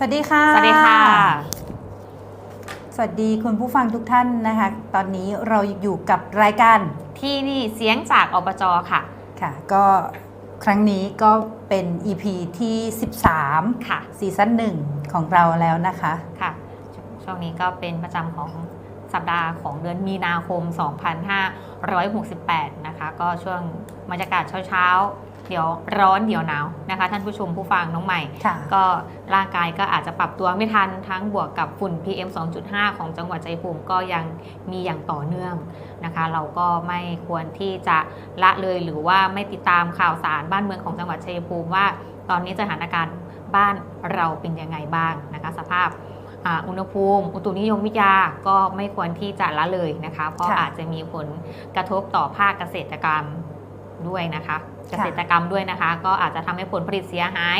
สวัสดีค่ะ สวัสดีค่ะ สวัสดีคุณผู้ฟังทุกท่านนะคะ ตอนนี้เราอยู่กับรายการที่นี่เสียงจากอบจค่ะ ค่ะ ก็ครั้งนี้ก็เป็น EP ที่ 13 ค่ะซีซั่นหนึ่งของเราแล้วนะคะ ค่ะ ช่วงนี้ก็เป็นประจำของสัปดาห์ของเดือนมีนาคม 2568 นะคะ ก็ช่วงบรรยากาศเช้าๆ เดี๋ยวร้อนเดี๋ยวหนาวนะคะ ท่านผู้ชมผู้ฟังน้องใหม่ค่ะก็ร่างกายก็อาจจะปรับตัวไม่ทันทั้งบวกกับฝุ่น PM 2.5 ของจังหวัดชัยภูมิก็ยังมีอย่างต่อเนื่องนะคะ เราก็ไม่ควรที่จะละเลยหรือว่าไม่ติดตามข่าวสารบ้านเมืองของจังหวัดชัยภูมิว่า ตอนนี้สถานการณ์บ้านเราเป็นยังไงบ้างนะคะ สภาพอ่าอุณหภูมิ อุตุนิยมวิทยาก็ไม่ควรที่จะละเลยนะคะ เพราะค่ะอาจจะมีผลกระทบต่อภาคเกษตรกรรมด้วยนะคะ เกษตรกรรมด้วยนะคะ ก็อาจจะทำให้ผลผลิตเสียหาย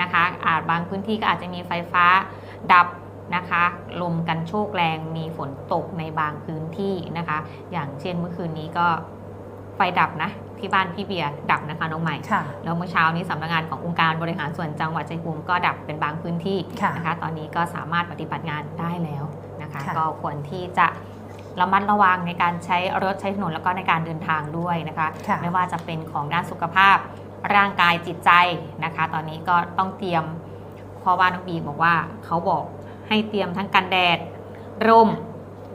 นะคะ อาจบางพื้นที่ก็อาจจะมีไฟฟ้าดับนะคะ ลมกันโชกแรงมีฝนตกในบางพื้นที่นะคะ อย่างเช่นเมื่อคืนนี้ก็ไฟดับนะที่บ้านพี่เบียร์ดับนะคะน้องใหม่ค่ะแล้วเมื่อเช้านี้สำนักงานขององค์การบริหารส่วนจังหวัดชัยภูมิก็ดับเป็นบางพื้นที่ค่ะนะคะ ตอนนี้ก็สามารถปฏิบัติงานได้แล้วนะคะค่ะก็ควรที่จะ ระมัดระวังในการใช้รถใช้ถนนแล้วก็ในการเดินทางด้วยนะคะ ค่ะ ไม่ว่าจะเป็นของด้านสุขภาพร่างกายจิตใจนะคะ ตอนนี้ก็ต้องเตรียมเพราะว่าน้องบีบอกว่าเขาบอกให้เตรียมทั้งกันแดดร่ม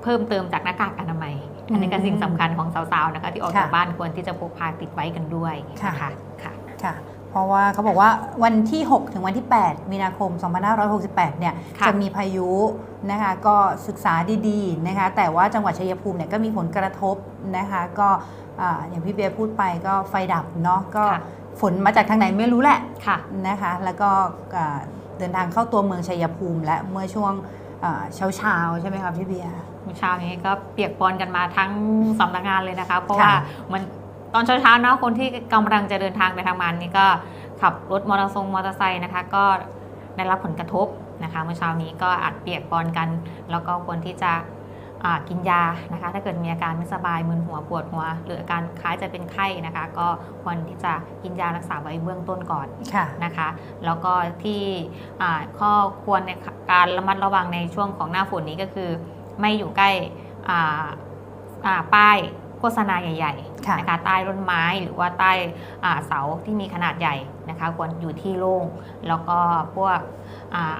เพิ่มเติมจากหน้ากากอนามัย อันนี้ก็สิ่งสำคัญของสาวๆนะคะ ที่ออกจากค่ะบ้านควรที่จะพกพาติดไว้กันด้วยนะคะค่ะ ค่ะ เพราะว่าเขาบอกว่าวันที่ 6 ถึงวันที่ 8 มีนาคม 2568 เนี่ยค่ะจะมีพายุนะคะก็ศึกษาดีๆนะคะแต่ว่าจังหวัดชัยภูมิเนี่ยก็มีผลกระทบนะคะก็อ่าอย่างพี่เบียร์พูดไปก็ไฟดับเนาะก็ค่ะฝนมาจากทางไหนไม่รู้แหละค่ะนะคะแล้วก็อ่าเดินทางเข้าตัวเมืองชัยภูมิ และเมื่อช่วงเช้าเช้าๆใช่ไหมคะพี่เบียร์เมื่อเช้านี้ก็เปียกปอนกันมาทั้งสำนักงานเลยนะคะ เพราะค่ะว่ามัน ตอนเช้าๆนะคนที่กำลังจะเดินทางไปทำงานนี่ก็ขับรถมอเตอร์ไซค์มอเตอร์ไซค์นะคะ ก็ได้รับผลกระทบนะคะเมื่อเช้านี้ก็อาจเปียกปอนกัน แล้วก็ควรที่จะอ่ากินยานะคะ ถ้าเกิดมีอาการไม่สบายมึนหัวปวดหัว หรืออาการคล้ายจะเป็นไข้นะคะ ก็ควรที่จะกินยารักษาไว้เบื้องต้นก่อนค่ะนะคะ แล้วก็ที่อ่าข้อควรในการระมัดระวังในช่วงของหน้าฝนนี้ก็คือ ไม่อยู่ใกล้อ่าอ่าป้ายโฆษณาใหญ่ค่ะๆนะคะใต้ต้นไม้หรือว่าใต้อ่าเสาที่มีขนาดใหญ่นะคะควรอยู่ที่โล่งแล้วก็พวกอ่า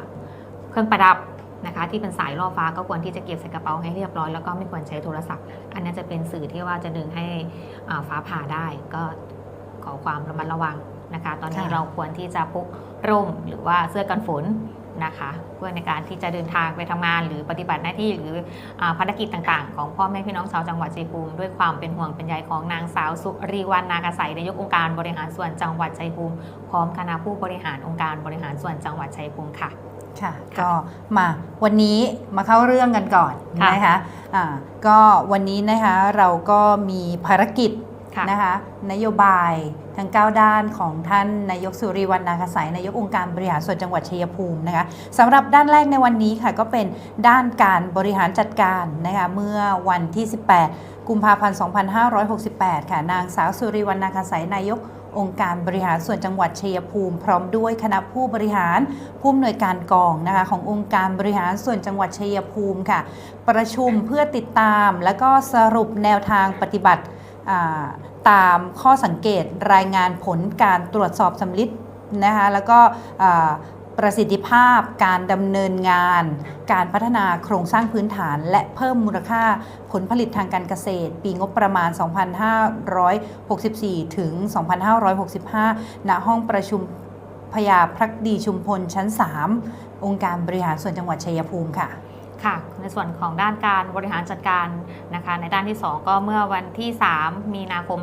เครื่องประดับนะคะที่เป็นสายล่อฟ้าก็ควรที่จะเก็บใส่กระเป๋าให้เรียบร้อยแล้วก็ไม่ควรใช้โทรศัพท์ อันนี้จะเป็นสื่อที่ว่าจะดึงให้อ่าฟ้าผ่าได้ก็ขอความระมัดระวังนะคะ ตอนนี้ค่ะเราควรที่จะพกร่มหรือว่าเสื้อกันฝน นะคะ เพื่อในการที่จะเดินทางไปทำงาน หรือปฏิบัติหน้าที่หรืออาภารกิจต่างๆ ของพ่อแม่พี่น้องชาวจังหวัดชัยภูมิด้วยความเป็นห่วงเป็นใยของนางสาวสุรีวรรณนากษัยนายกองค์การบริหารส่วนจังหวัดชัยภูมิพร้อมคณะผู้บริหารองค์การบริหารส่วนจังหวัดชัยภูมิค่ะค่ะค่ะก็มาวันนี้มาเข้าเรื่องกันก่อนค่ะนะคะอ่าก็วันนี้นะคะเราก็มีภารกิจค่ะนะคะนโยบายทั้ง 9 ด้านของท่านนายกสุริวัฒนาคสัยนายกองค์การบริหารส่วนจังหวัดชัยภูมินะคะสำหรับด้านแรกในวันนี้ค่ะก็เป็นด้านการบริหารจัดการนะคะเมื่อวันที่ 18 กุมภาพันธ์ 2568 ค่ะนางสาวสุริวัฒนาคสัยนายกองค์การบริหารส่วนจังหวัดชัยภูมิพร้อมด้วยคณะผู้บริหารผู้อำนวยการกองนะคะขององค์การบริหารส่วนจังหวัดชัยภูมิค่ะ ประชุมเพื่อติดตามและก็สรุปแนวทางปฏิบัติ ตามข้อสังเกตรายงานผลการตรวจสอบสำลิดนะคะแล้วก็ประสิทธิภาพการดำเนินงาน การพัฒนาโครงสร้างพื้นฐาน และเพิ่มมูลค่าผลผลิตทางการเกษตร ปีงบประมาณ 2564 ถึง 2565 ณ ห้องประชุมพญาพรักดีชุมพลชั้น 3 องค์การบริหารส่วนจังหวัดชัยภูมิค่ะ ค่ะ ในส่วนของด้านการบริหารจัดการนะคะในด้านที่ 2 ก็เมื่อวันที่ 3 มีนาคม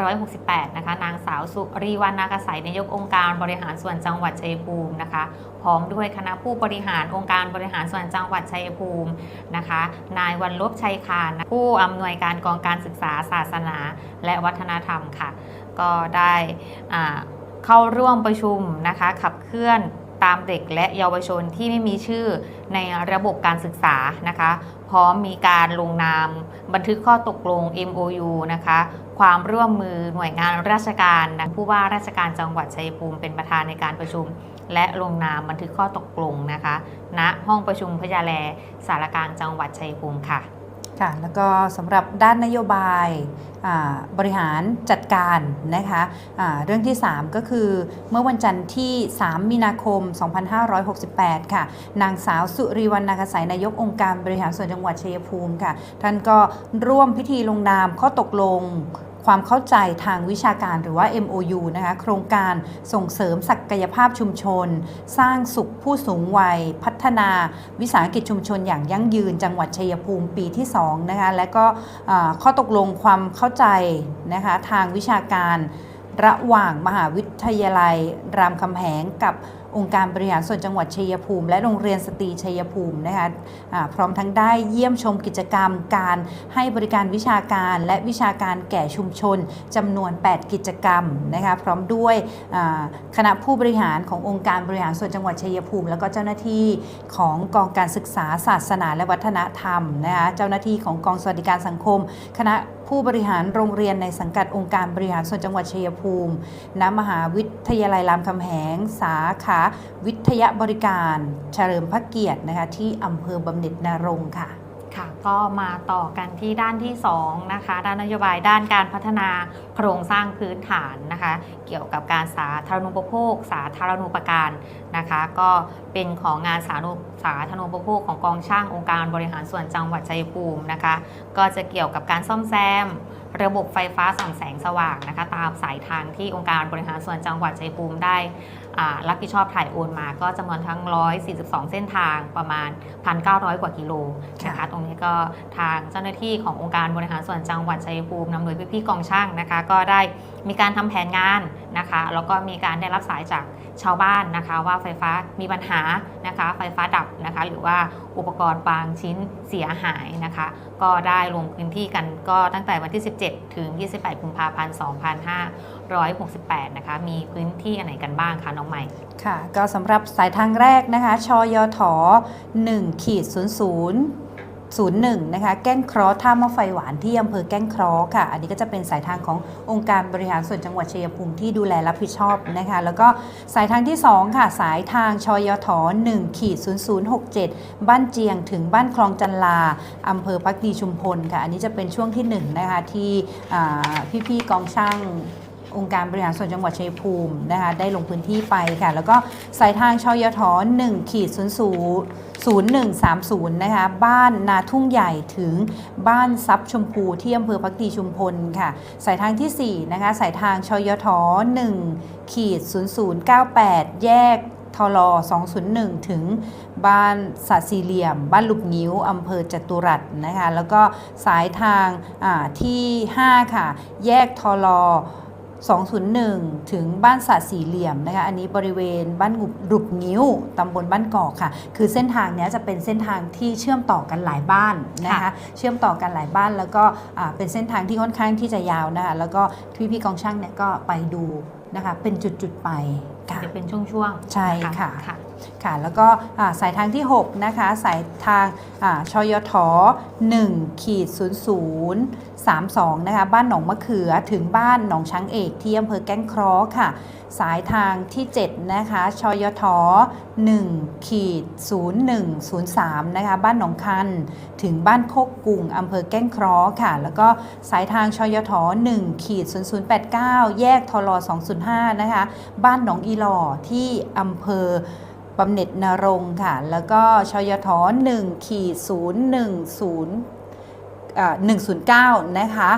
2568 นะคะนางสาวสุรีวรรณนากษัยนายกองค์การบริหารส่วนจังหวัดชัยภูมินะคะพร้อมด้วยคณะผู้บริหารองค์การบริหารส่วนจังหวัดชัยภูมินะคะนายวันลบชัยคานผู้อำนวยการกองการศึกษาศาสนา และวัฒนธรรมค่ะ ก็ได้เข้าร่วมประชุมนะคะขับเคลื่อน ตามเด็กและเยาวชนที่ไม่มีชื่อในระบบการศึกษานะคะ พร้อมมีการลงนาม บันทึกข้อตกลง MOU นะคะ ความร่วมมือหน่วยงานราชการนะผู้ว่าราชการจังหวัดชัยภูมิเป็นประธานในการประชุม และลงนามบันทึกข้อตกลงนะคะณห้องประชุมพญาแลสารกลางจังหวัดชัยภูมิค่ะ ค่ะแล้วก็สำหรับด้านนโยบายบริหารจัดการนะคะะเรื่องที่ 3 ก็คือเมื่อวันจันทร์ที่ 3 มีนาคม 2568 ค่ะ นางสาวสุริวรรณนาคสัยนายกองค์การบริหารส่วนจังหวัดชัยภูมิค่ะ ท่านก็ร่วมพิธีลงนามข้อตกลง ความเข้าใจทางวิชาการหรือว่า MOU นะคะโครงการส่งเสริมศักยภาพชุมชน สร้างสุขผู้สูงวัย พัฒนาวิสาหกิจชุมชนอย่างยั่งยืน จังหวัดชัยภูมิปีที่2นะคะและก็ข้อตกลงความเข้าใจนะคะทางวิชาการ ระหว่างมหาวิทยาลัย รามคำแหงกับ องค์การบริหารส่วนจังหวัดชัยภูมิ และโรงเรียนสตรีชัยภูมินะคะอ่าพร้อมทั้งได้เยี่ยมชมกิจกรรมการให้บริการวิชาการและวิชาการแก่ชุมชนจำนวน 8 กิจกรรมนะคะพร้อมด้วยคณะผู้บริหารขององค์การบริหารส่วนจังหวัดชัยภูมิ แล้วก็เจ้าหน้าที่ของกองการศึกษาศาสนาและวัฒนธรรมนะคะเจ้าหน้าที่ของกองสวัสดิการสังคม คณะ ผู้บริหารโรงเรียนในสังกัดองค์การบริหารส่วนจังหวัดชัยภูมิ ณ มหาวิทยาลัยรามคำแหง สาขา วิทยาบริการ เฉลิมพระเกียรตินะคะที่อำเภอบำเหน็จนรงค์ค่ะ ค่ะก็มาต่อกันที่ด้านที่2นะคะด้านนโยบายด้านการพัฒนาโครงสร้างพื้นฐานนะคะ เกี่ยวกับการสาธารณูปโภค สาธารณูปการนะคะ ก็เป็นของงานสาธารณูสาธารณูปโภคของกองช่างองค์การบริหารส่วนจังหวัดชัยภูมินะคะ ก็จะเกี่ยวกับการซ่อมแซม ระบบไฟฟ้าส่องแสงสว่างนะคะ ตามสายทางที่องค์การบริหารส่วนจังหวัดชัยภูมิได้ รับผิดชอบถ่ายโอนมาก็จำนวนทั้ง 142 เส้นทางประมาณ 1,900 กว่ากิโลนะคะตรงนี้ก็ทางเจ้าหน้าที่ขององค์การบริหารส่วนจังหวัดชัยภูมินำโดยพี่ๆกองช่างนะคะ ก็ได้มีการทำแผนงานนะคะแล้วก็มีการได้รับสายจากชาวบ้านนะคะว่าไฟฟ้ามีปัญหานะคะไฟฟ้าดับนะคะหรือว่าอุปกรณ์บางชิ้นเสียหายนะคะก็ได้ลงพื้นที่กันก็ตั้งแต่วันที่ 17 ถึง 28 กุมภาพันธ์ 2568 นะคะ มีพื้นที่อันไหนกันบ้างคะน้องใหม่ ค่ะ ก็สำหรับสายทางแรกนะคะ ชยถ1ขีด00 01นะคะแก้งเคราะห์ท่ามะไฟหวานที่อำเภอแก้งเคราะห์ค่ะ อันนี้ก็จะเป็นสายทางขององค์การบริหารส่วนจังหวัดชัยภูมิที่ดูแลรับผิดชอบนะคะ แล้วก็สายทางที่ 2 ค่ะ สายทางชยถ1ขีด0067 บ้านเจียงถึงบ้านคลองจันลาอำเภอพักดีชุมพลค่ะ อันนี้จะเป็นช่วงที่1นะคะที่อ่พี่ๆกองช่าง องค์การบริหารส่วนจังหวัดชัยภูมินะคะได้ลงพื้นที่ไปค่ะ แล้วก็สายทางชอยท1ขีด00 0130 นะคะ บ้านนาทุ่งใหญ่ถึงบ้านซับชมพูที่อำเภอพักดีชุมพลค่ะ สายทางทีสี่4 นะคะ สายทางชยท1ขีด0098 แยกทล201 ถึงบ้านสะสี่เหลี่ยม บ้านลูกนิ้วอำเภอจตุรัสนะคะ แล้วก็สายทางที่ 5 ค่ะ แยกทล 201 ถึงบ้านสะสี่เหลี่ยมนะคะ อันนี้บริเวณบ้านหุบรุบงิ้วตำบลบ้านกอกค่ะ คือเส้นทางเนี้ยจะเป็นเส้นทางที่เชื่อมต่อกันหลายบ้านนะคะค่ะเชื่อมต่อกันหลายบ้านแล้วก็อ่าเป็นเส้นทางที่ค่อนข้างที่จะยาวนะคะ แล้วก็พี่พี่ๆกองช่างเนี่ยก็ไปดูนะคะ เป็นจุดๆไปค่ะจะเป็นช่วงๆ ใช่นค่ะ ค่ะแล้วก็สายทางที่ 6 นะคะ สายทางอ่าชยท1ขีด00 32 นะคะ บ้านหนองมะเขือถึงบ้านหนองช้างเอกที่อำเภอแก้งเคราะห์ค่ะ สายทางที่ 7 นะคะชยท1ขีด0103 นะคะ บ้านหนองคัน ถึงบ้านโคกกุ่งอำเภอแก้งเคราะห์ค่ะ แล้วก็สายทางชยท1ขีด0089 แยกทล205 นะคะ บ้านหนองอีหล่อที่อำเภอ บำเหน็จนรงค่ะ แล้วก็ชยท1ขีด010อ่า109 นะคะ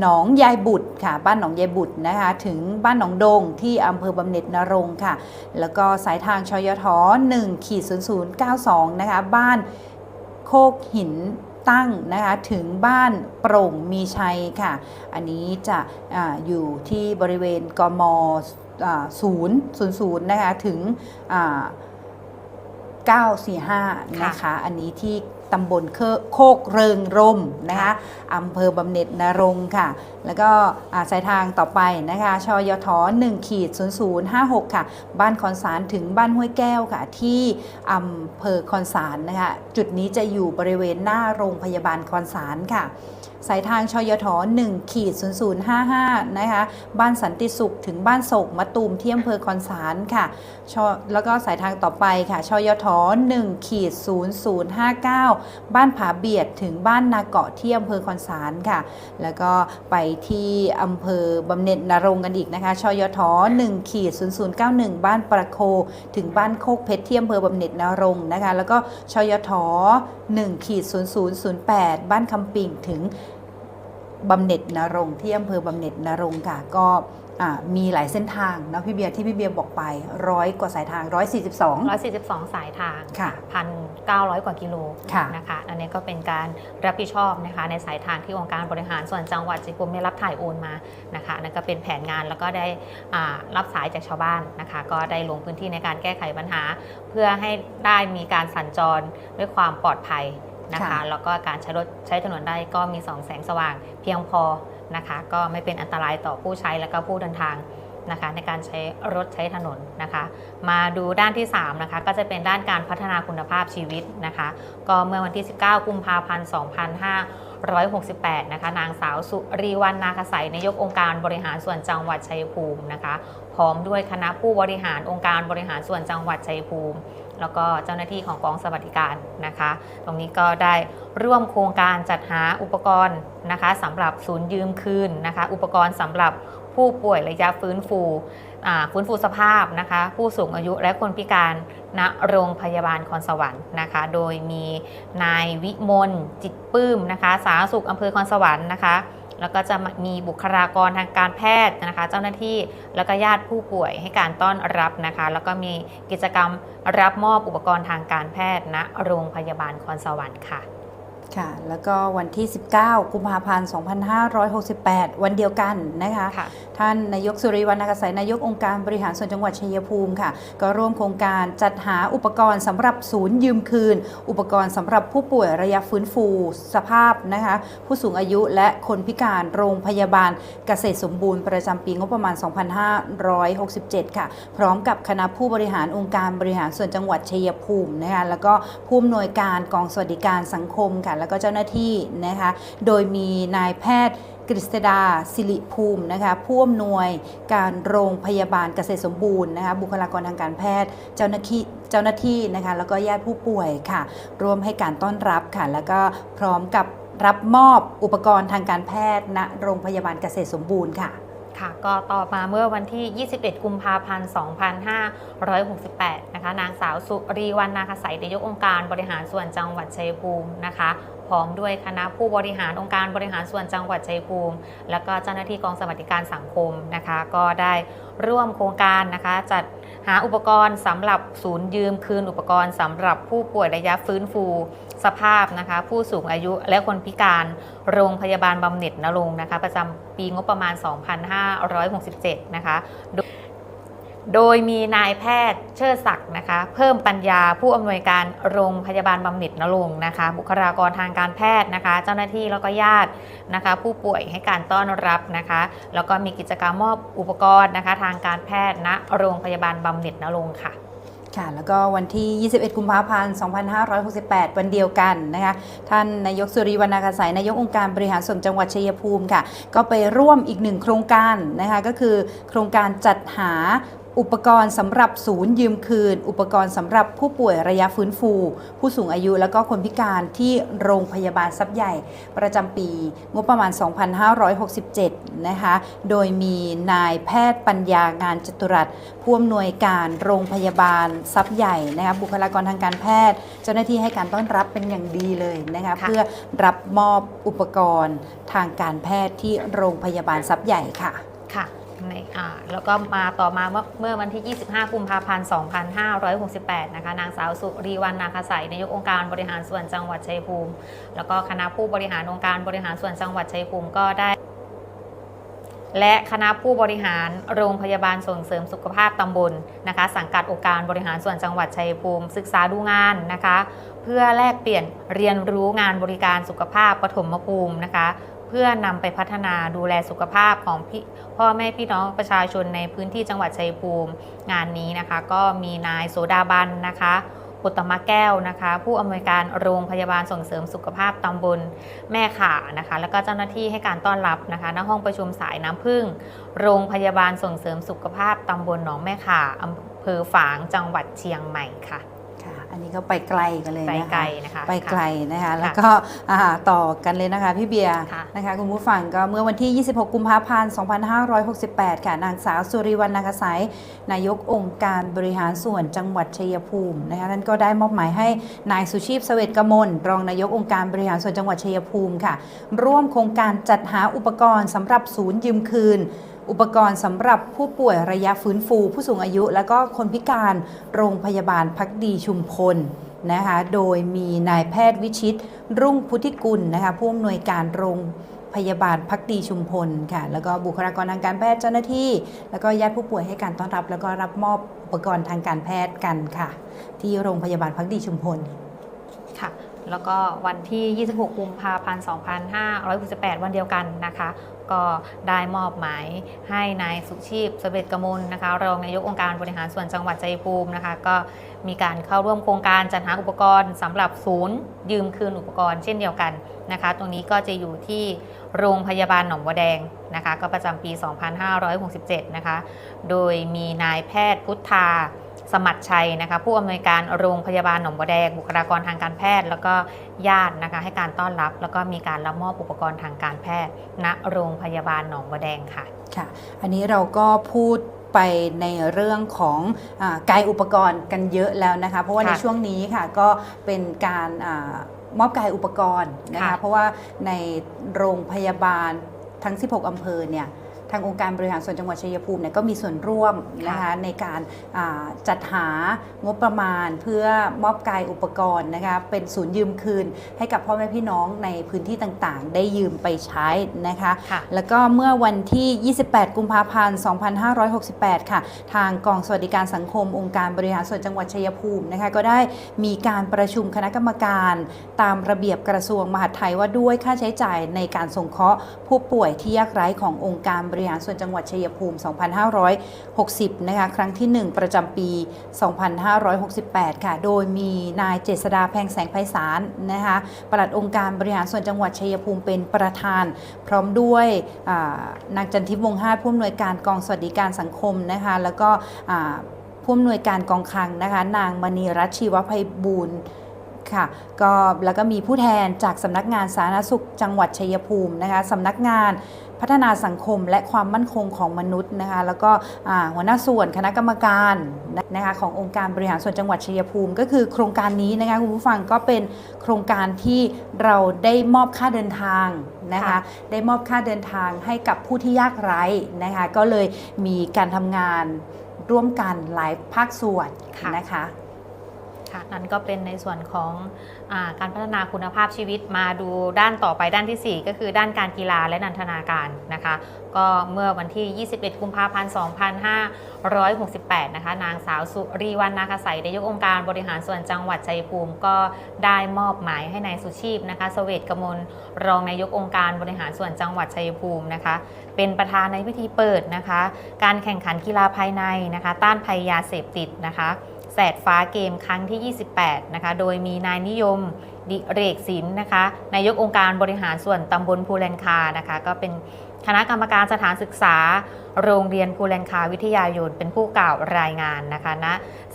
หนองยายบุตรค่ะ บ้านหนองยายบุตรนะคะ ถึงบ้านหนองดงที่อำเภอบำเหน็จนรงค่ะ แล้วก็สายทางชยท1ขีด0092 นะคะ บ้านโคกหินตั้งนะคะ ถึงบ้านโปร่งมีชัยค่ะ อันนี้จะอาอยู่ที่บริเวณกม ศูนย์ศูนย์ศูนย์นะคะถึงอ่า945 นะคะ อันนี้ที่ตำบลเคโคกเริงรมนะคะอำเภอบำเหน็จนรงค์ค่ะ แล้วก็อ่าสายทางต่อไปนะคะชยท1ขีด0056 ค่ะ บ้านคอนสารถึงบ้านห้วยแก้วค่ะ ที่อำเภอคอนสารนะคะ จุดนี้จะอยู่บริเวณหน้าโรงพยาบาลคอนสารค่ะ สายทางชยท1ขีด0055 นะคะ บ้านสันติสุขถึงบ้านโศกมะตูมที่อำเภอคอนสารค่ะชแล้วก็สายทางต่อไปค่ะชยท1ขีด0059 บ้านผาเบียดถึงบ้านนาเกาะที่อำเภอคอนสารค่ะ แล้วก็ไปที่อำเภอบำเหน็จนรงกันอีกนะคะชยท1ขีด0091 บ้านประโค ถึงบ้านโคกเพชรที่อำเภอบำเหน็จนรงนะคะ แล้วก็ชยท1ขีด0008 บ้านคำปิ่งถึง บำเหน็จนรงค์ที่อำเภอบำเหน็จนรงค์ค่ะ ก็อ่ามีหลายเส้นทางนะพี่เบียร์ที่พี่เบียร์บอกไปร้อยกว่าสายทาง 142 142 สายทางค่ะ1,900กว่ากิโลค่ะนะคะอันนี้ก็เป็นการรับผิดชอบนะคะในสายทางที่องค์การบริหารส่วนจังหวัดจิกุมได้รับถ่ายโอนมานะคะนั่นก็เป็นแผนงานแล้วก็ได้อ่ารับสายจากชาวบ้านนะคะ ก็ได้ลงพื้นที่ในการแก้ไขปัญหา เพื่อให้ได้มีการสัญจรด้วยความปลอดภัย นะคะค่ะแล้วก็การใช้รถใช้ถนนได้ก็มีสองแสงสว่างเพียงพอนะคะ ก็ไม่เป็นอันตรายต่อผู้ใช้และก็ผู้เดินทางนะคะในการใช้รถใช้ถนนนะคะ มาดูด้านที่3นะคะก็จะเป็นด้านการพัฒนาคุณภาพชีวิตนะคะ ก็เมื่อวันที่ 19 กุมภาพันธ์ 2568 นะคะ นางสาวสุรีวรรณนาคใสนายกองค์การบริหารส่วนจังหวัดชัยภูมินะคะ พร้อมด้วยคณะผู้บริหารองค์การบริหารส่วนจังหวัดชัยภูมิ แล้วก็เจ้าหน้าที่ของกองสวัสดิการนะคะ ตรงนี้ก็ได้ร่วมโครงการจัดหาอุปกรณ์นะคะสำหรับศูนย์ยืมคืนนะคะ อุปกรณ์สำหรับผู้ป่วยระยะฟื้นฟูฟื้นฟูสภาพนะคะ ผู้สูงอายุและคนพิการณโรงพยาบาลคอนสวรรค์นะคะ โดยมีนายวิมลจิตปื้มนะคะ สาธารณสุขอำเภอคอนสวรรค์นะคะ แล้วก็จะมีบุคลากรทางการแพทย์นะคะ เจ้าหน้าที่แล้วก็ญาติผู้ป่วยให้การต้อนรับนะคะ แล้วก็มีกิจกรรมรับมอบอุปกรณ์ทางการแพทย์ณโรงพยาบาลคอนสวรรค์ค่ะ ค่ะ แล้วก็วันที่ 19 กุมภาพันธ์ 2568 วันเดียวกันนะคะค่ะท่านนายกสุริวัณนักษัยนายกองค์การบริหารส่วนจังหวัดชัยภูมิค่ะ ก็ร่วมโครงการจัดหาอุปกรณ์สำหรับศูนย์ยืมคืน อุปกรณ์สำหรับผู้ป่วยระยะฟื้นฟู สภาพนะคะผู้สูงอายุและคนพิการโรงพยาบาลเกษตรสมบูรณ์ประจำปีงบประมาณ 2567 ค่ะ พร้อมกับคณะผู้บริหารองค์การบริหารส่วนจังหวัดชัยภูมินะคะแล้วก็ผู้อำนวยการกองสวัสดิการสังคมค่ะแล้วก็เจ้าหน้าที่นะคะ โดยมีนายแพทย์กฤษดาสิริภูมินะคะผู้อำนวยการโรงพยาบาลเกษตรสมบูรณ์นะคะบุคลากรทางการแพทย์เจ้าหน้าที่เจ้าหน้าที่นะคะแล้วก็ญาติผู้ป่วยค่ะ ร่วมให้การต้อนรับค่ะ แล้วก็พร้อมกับรับมอบอุปกรณ์ทางการแพทย์ณโรงพยาบาลเกษตรสมบูรณ์ค่ะค่ะก็ต่อมาเมื่อวันที่ 21 กุมภาพันธ์ 2568 นะคะ นางสาวสุรีวรรณนาคใสนายกองค์การบริหารส่วนจังหวัดชัยภูมินะคะ พร้อมด้วยคณะผู้บริหารองค์การบริหารส่วนจังหวัดชัยภูมิ แล้วก็เจ้าหน้าที่กองสวัสดิการสังคมนะคะ ก็ได้ร่วมโครงการนะคะ จัดหาอุปกรณ์สำหรับศูนย์ยืมคืนอุปกรณ์สำหรับผู้ป่วยระยะฟื้นฟู สภาพนะคะ ผู้สูงอายุและคนพิการโรงพยาบาลบำเหน็จนรงนะคะ ประจำปีงบประมาณ 2567 นะคะ โดยมีนายแพทย์เชิดศักดิ์นะคะ เพิ่มปัญญาผู้อำนวยการโรงพยาบาลบำเหน็จนรงค์นะคะ บุคลากรทางการแพทย์นะคะ เจ้าหน้าที่แล้วก็ญาตินะคะ ผู้ป่วยให้การต้อนรับนะคะ แล้วก็มีกิจกรรมมอบอุปกรณ์นะคะ ทางการแพทย์ณโรงพยาบาลบำเหน็จนรงค์ค่ะค่ะแล้วก็วันที่ 21 กุมภาพันธ์ 2568 วันเดียวกันนะคะ ท่านนายกสุริวรรณากษัยนายกองค์การบริหารส่วนจังหวัดชัยภูมิค่ะ ก็ไปร่วมอีกหนึ่งโครงการนะคะ ก็คือโครงการจัดหา อุปกรณ์สำหรับศูนย์ยืมคืน อุปกรณ์สำหรับผู้ป่วยระยะฟื้นฟู ผู้สูงอายุแล้วก็คนพิการที่โรงพยาบาลทรัพย์ใหญ่ ประจำปีงบประมาณ 2567 นะคะ โดยมีนายแพทย์ปัญญางานจตุรัสผู้อำนวยการโรงพยาบาลทรัพย์ใหญ่นะคะบุคลากรทางการแพทย์ เจ้าหน้าที่ให้การต้อนรับเป็นอย่างดีเลยนะคะค่ะเพื่อรับมอบอุปกรณ์ทางการแพทย์ที่โรงพยาบาลทรัพย์ใหญ่ค่ะค่ะ ในอ่าแล้วก็มาต่อมาเมื่อเมื่อวันที่ 25 กุมภาพันธ์ 2568 นะคะ นางสาวสุรีวรรณนาคใสนายกองค์การบริหารส่วนจังหวัดชัยภูมิ แล้วก็คณะผู้บริหารองค์การบริหารส่วนจังหวัดชัยภูมิก็ได้ และคณะผู้บริหารโรงพยาบาลส่งเสริมสุขภาพตำบลนะคะ สังกัดองค์การบริหารส่วนจังหวัดชัยภูมิ ศึกษาดูงานนะคะ เพื่อแลกเปลี่ยนเรียนรู้งานบริการสุขภาพปฐมภูมินะคะ พื่อนำไปพัฒนาดูแลสุขภาพของพี่พ่อแม่พี่น้องประชาชนในพื้นที่จังหวัดชัยภูมิงานนี้นะคะ ก็มีนายโสดาบันนะคะปุตมะแก้วนะคะ ผู้อำนวยการโรงพยาบาลส่งเสริมสุขภาพตำบลแม่ข่านะคะ แล้วก็เจ้าหน้าที่ให้การต้อนรับนะคะณห้องประชุมสายน้ำพึ่ง โรงพยาบาลส่งเสริมสุขภาพตำบลหนองแม่ข่าอำเภอฝางจังหวัดเชียงใหม่ค่ะ อันนี้ก็ไปไกลกันเลยไปนะคะไกลนะคะไปไกลค่ะนะคะ แล้วก็อ่าต่อกันเลยนะคะพี่เบียร์ค่ะนะคะคุณผู้ฟังก็เมื่อวันที่ 26 กุมภาพันธ์ 2568 ค่ะนางสาวสุริวรรณนาคสายนายกองค์การบริหารส่วนจังหวัดชัยภูมินะคะท่านก็ได้มอบหมายให้นายสุชีพเสวตกมลรองนายกองค์การบริหารส่วนจังหวัดชัยภูมิค่ะ ร่วมโครงการจัดหาอุปกรณ์สำหรับศูนย์ยืมคืน อุปกรณ์สำหรับผู้ป่วยระยะฟื้นฟู ผู้สูงอายุ และก็คนพิการโรงพยาบาลพักดีชุมพลนะคะโดยมีนายแพทย์วิชิต รุ่งพุทธิกุลนะคะผู้อำนวยการโรงพยาบาลพักดีชุมพลค่ะ แล้วก็บุคลากรทางการแพทย์เจ้าหน้าที่ แล้วก็ญาติผู้ป่วยให้การต้อนรับ แล้วก็รับมอบอุปกรณ์ทางการแพทย์กันค่ะ ที่โรงพยาบาลพักดีชุมพลค่ะ แล้วก็วันที่ 26 กุมภาพันธ์ 2568 วันเดียวกันนะคะ ก็ได้มอบหมายให้นายสุชีพเสเวตกมลนะคะรองนายกองค์การบริหารส่วนจังหวัดชัยภูมินะคะ ก็มีการเข้าร่วมโครงการจัดหาอุปกรณ์สำหรับศูนย์ ยืมคืนอุปกรณ์เช่นเดียวกันนะคะ ตรงนี้ก็จะอยู่ที่โรงพยาบาลหนองบัวแดงนะคะ ก็ประจำปี 2567 นะคะ โดยมีนายแพทย์พุทธา สมัติชัยนะคะผู้อำนวยการโรงพยาบาลหนองบัวแดงบุคลากรทางการแพทย์ แล้วก็ญาตินะคะให้การต้อนรับ แล้วก็มีการรับมอบอุปกรณ์ทางการแพทย์ ณโรงพยาบาลหนองบัวแดงค่ะค่ะ อันนี้เราก็พูดไปในเรื่องของอากายอุปกรณ์กันเยอะแล้วนะคะ เพราะว่าค่ะในช่วงนี้ค่ะก็เป็นการอามอบกายอุปกรณ์นะคะค่ะเพราะว่าในโรงพยาบาลทั้ง 16 อำเภอเนี่ยทางองค์การบริหารส่วนจังหวัดชัยภูมิเนี่ยก็มีส่วนร่วมนะคะในการอ่าจัดหางบประมาณเพื่อมอบกายอุปกรณ์นะคะเป็นศูนย์ยืมคืน ให้กับพ่อแม่พี่น้องในพื้นที่ต่างๆ ได้ยืมไปใช้นะคะค่ะแล้วก็เมื่อวันที่ 28 กุมภาพันธ์ 2568 ค่ะ ทางกองสวัสดิการสังคม องค์การบริหารส่วนจังหวัดชัยภูมินะคะก็ได้มีการประชุมคณะกรรมการตามระเบียบกระทรวงมหาดไทยว่าด้วยค่าใช้จ่ายในการสงเคราะห์ผู้ป่วยที่ยากไร้ขององค์การบริหารส่วนจังหวัดชัยภูมิ 2560 นะคะ ครั้งที่ 1 ประจำปี 2568 ค่ะ โดยมีนายเจษดาแพงแสงไพศาลนะคะปลัดองค์การบริหารส่วนจังหวัดชัยภูมิเป็นประธาน พร้อมด้วยนางจันทิพย์วงศ์ห้าผู้อำนวยการกองสวัสดิการสังคมนะคะ แล้วก็ผู้อำนวยการกองคลังนะคะ นางมณีรัตน์ชีวภัยบูรณ์ค่ะก็แล้วก็มีผู้แทนจากสำนักงานสาธารณสุขจังหวัดชัยภูมินะคะสำนักงาน พัฒนาสังคมและความมั่นคงของมนุษย์นะคะแล้วก็อ่าหัวหน้าส่วนคณะกรรมการนะคะขององค์การบริหารส่วนจังหวัดชัยภูมิ ก็คือโครงการนี้นะคะคุณผู้ฟังก็เป็นโครงการที่เราได้มอบค่าเดินทางนะคะค่ะได้มอบค่าเดินทางให้กับผู้ที่ยากไร้นะคะก็เลยมีการทำงานร่วมกันหลายภาคส่วนค่ะนะคะ ค่ะนั่นก็เป็นในส่วนของอการพัฒนาคุณภาพชีวิตมาดูด้านต่อไปด้านทีสี่ 4 ก็คือด้านการกีฬาและนันทนาการนะคะ ก็เมื่อวันที่ 21 กุมภาพันธ์ 2568 นะคะ นางสาวสุรีวรรณนาคใสนายกองค์การบริหารส่วนจังหวัดชัยภูมิ ก็ได้มอบหมายให้นายสุชีพนะคะเสเวตกมลรองนายกองค์การบริหารส่วนจังหวัดชัยภูมินะคะ เป็นประธานในพิธีเปิดนะคะ การแข่งขันกีฬาภายในนะคะ ต้านภัยยาเสพติดนะคะ แสดฟ้าเกมครั้งที่ 28 นะคะ โดยมีนายนิยมดิเรกศิลป์นะคะ นายกองค์การบริหารส่วนตำบลภูแลนคา นะคะ ก็เป็นคณะกรรมการสถานศึกษา โรงเรียนภูแลนคาวิทยายน เป็นผู้กล่าวรายงานนะคะณ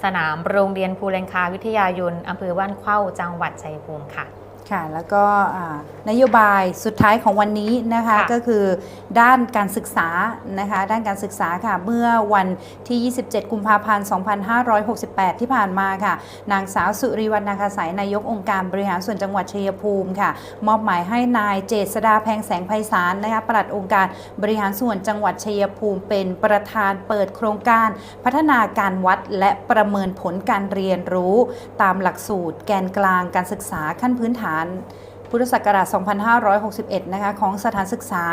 สนามโรงเรียนภูแลนคาวิทยายนอำเภอบ้านเข้าจังหวัดชัยภูมิค่ะ ค่ะแล้วก็อ่านโยบายสุดท้ายของวันนี้นะคะค่ะก็คือด้านการศึกษานะคะด้านการศึกษาค่ะเมื่อวันที่ 27 กุมภาพันธ์ 2568 ที่ผ่านมาค่ะ นางสาวสุริวรรณนาคาสายนายกองค์การบริหารส่วนจังหวัดชัยภูมิค่ะ มอบหมายให้นายเจษดาแพงแสงไพศาลนะคะปลัดองค์การบริหารส่วนจังหวัดชัยภูมิ เป็นประธานเปิดโครงการพัฒนาการวัดและประเมินผลการเรียนรู้ ตามหลักสูตรแกนกลางการศึกษาขั้นพื้นฐานพุทธศักราช 2561 นะคะของสถานศึกษา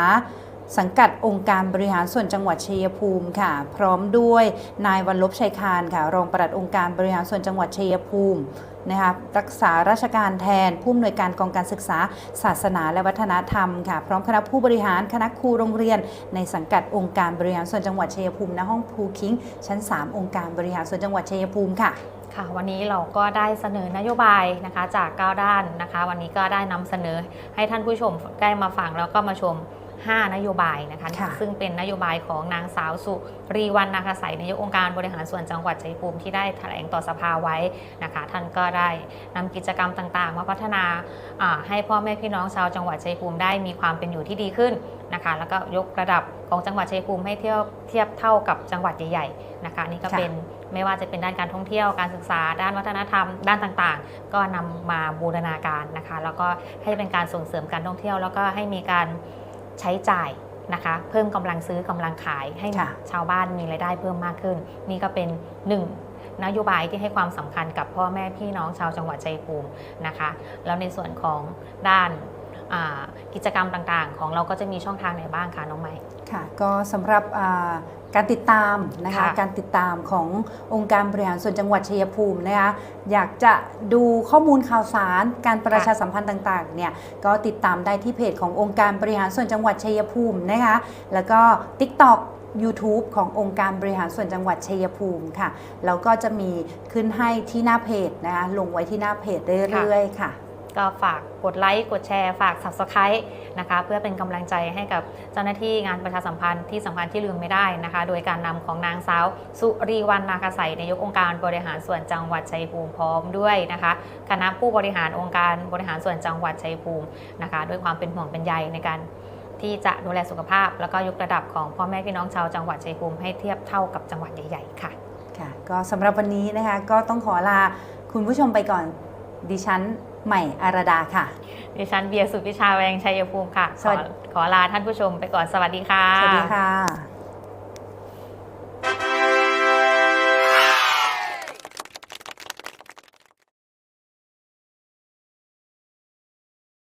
สังกัดองค์การบริหารส่วนจังหวัดชัยภูมิค่ะ พร้อมด้วยนายวันลบชัยคานค่ะ รองปลัดองค์การบริหารส่วนจังหวัดชัยภูมินะคะรักษาราชการแทนผู้อำนวยการกองการศึกษา ศาสนาและวัฒนธรรมค่ะ พร้อมคณะผู้บริหารคณะครูโรงเรียน ในสังกัดองค์การบริหารส่วนจังหวัดชัยภูมิณห้องภูคิงชั้น 3 องค์การบริหารส่วนจังหวัดชัยภูมิค่ะ ค่ะวันนี้เราก็ได้เสนอนโยบายนะคะจาก 9 ด้านนะคะ วันนี้ก็ได้นำเสนอให้ท่านผู้ชมได้มาฟังแล้วก็มาชม 5 นโยบายนะคะค่ะซึ่งเป็นนโยบายของนางสาวสุรีวันนาคาใสนายกองค์การบริหารส่วนจังหวัดชัยภูมิที่ได้แถลงต่อสภาไว้นะคะ ท่านก็ได้นำกิจกรรมต่างๆ มาพัฒนาอ่าให้พ่อแม่พี่น้องชาวจังหวัดชัยภูมิได้มีความเป็นอยู่ที่ดีขึ้นนะคะแล้วก็ยกระดับของจังหวัดชัยภูมิให้เทียบเทียบเท่ากับจังหวัดใหญ่ๆนะคะนี่ก็ค่ะเป็น ไม่ว่าจะเป็นด้านการท่องเที่ยวการศึกษา ด้านวัฒนธรรม ด้านต่างๆ ก็นำมาบูรณาการนะคะ แล้วก็ให้เป็นการส่งเสริมการท่องเที่ยว แล้วก็ให้มีการใช้จ่ายนะคะ เพิ่มกำลังซื้อกำลังขายให้ค่ะชาวบ้านมีรายได้เพิ่มมากขึ้น นี่ก็เป็นหนึ่งนโยบายที่ให้ความสำคัญกับพ่อแม่พี่น้องชาวจังหวัดชัยภูมินะคะ แล้วในส่วนของด้านอ่า กิจกรรมต่างๆ ของเราก็จะมีช่องทางไหนบ้างคะน้องใหม่ค่ะก็สำหรับอ่าการติดตามนะคะค่ะการติดตามขององค์การบริหารส่วนจังหวัดชัยภูมินะคะอยากจะดูข้อมูลข่าวสารการประชาสัมพันธ์ต่างๆเนี่ยก็ติดตามได้ที่เพจขององค์การบริหารส่วนจังหวัดชัยภูมินะคะแล้วก็ TikTok YouTube ขององค์การบริหารส่วนจังหวัดชัยภูมิค่ะแล้วก็จะมีขึ้นให้ที่หน้าเพจนะคะลงไว้ที่หน้าเพจเรื่อยๆค่ะ ก็ฝากกดไลค์กดแชร์ ฝาก Subscribe นะคะเพื่อเป็นกำลังใจให้กับเจ้าหน้าที่งานประชาสัมพันธ์ที่สำคัญที่ลืมไม่ได้นะคะ โดยการนำของนางสาว สุรีวันนาคาใสนายกองค์การบริหารส่วนจังหวัดชัยภูมิพร้อมด้วยนะคะคณะผู้บริหารองค์การบริหารส่วนจังหวัดชัยภูมินะคะ ด้วยความเป็นห่วงเป็นใยในการที่จะดูแลสุขภาพ แล้วก็ยกระดับของพ่อแม่พี่น้องชาวจังหวัดชัยภูมิให้เทียบเท่ากับจังหวัดใหญ่ๆค่ะค่ะ ก็สำหรับวันนี้นะคะก็ต้องขอลาคุณผู้ชมไปก่อนดิฉัน ใหม่อารดาค่ะ ดิฉันเบียร์สุพิชาแวงชัยภูมิค่ะสขอวัสดีขอลาท่านผู้ชมไปก่อนสวัสดีค่ะ สวัสดีค่ะ